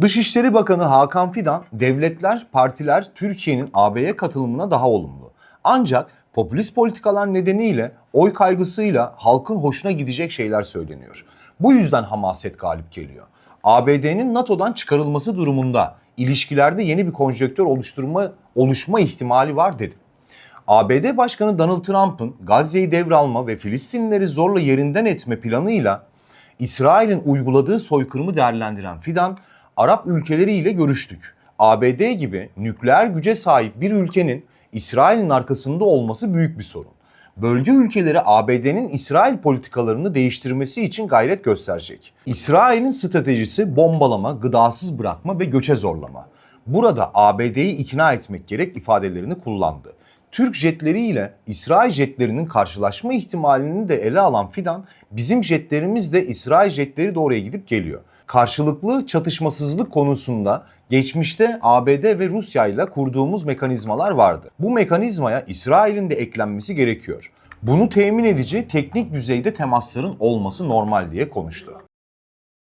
Dışişleri Bakanı Hakan Fidan, devletler, partiler Türkiye'nin AB'ye katılımına daha olumlu. Ancak popülist politikalar nedeniyle oy kaygısıyla halkın hoşuna gidecek şeyler söyleniyor. Bu yüzden hamaset galip geliyor. ABD'nin NATO'dan çıkarılması durumunda ilişkilerde yeni bir konjektör oluşturma oluşma ihtimali var dedi. ABD Başkanı Donald Trump'ın Gazze'yi devralma ve Filistinlileri zorla yerinden etme planıyla İsrail'in uyguladığı soykırımı değerlendiren Fidan, Arap ülkeleriyle görüştük. ABD gibi nükleer güce sahip bir ülkenin İsrail'in arkasında olması büyük bir sorun. Bölge ülkeleri ABD'nin İsrail politikalarını değiştirmesi için gayret gösterecek. İsrail'in stratejisi bombalama, gıdasız bırakma ve göçe zorlama. Burada ABD'yi ikna etmek gerek ifadelerini kullandı. Türk jetleriyle İsrail jetlerinin karşılaşma ihtimalini de ele alan Fidan, bizim jetlerimiz de İsrail jetleri de oraya gidip geliyor. Karşılıklı çatışmasızlık konusunda geçmişte ABD ve Rusya ile kurduğumuz mekanizmalar vardı. Bu mekanizmaya İsrail'in de eklenmesi gerekiyor. Bunu temin edici teknik düzeyde temasların olması normal diye konuştu.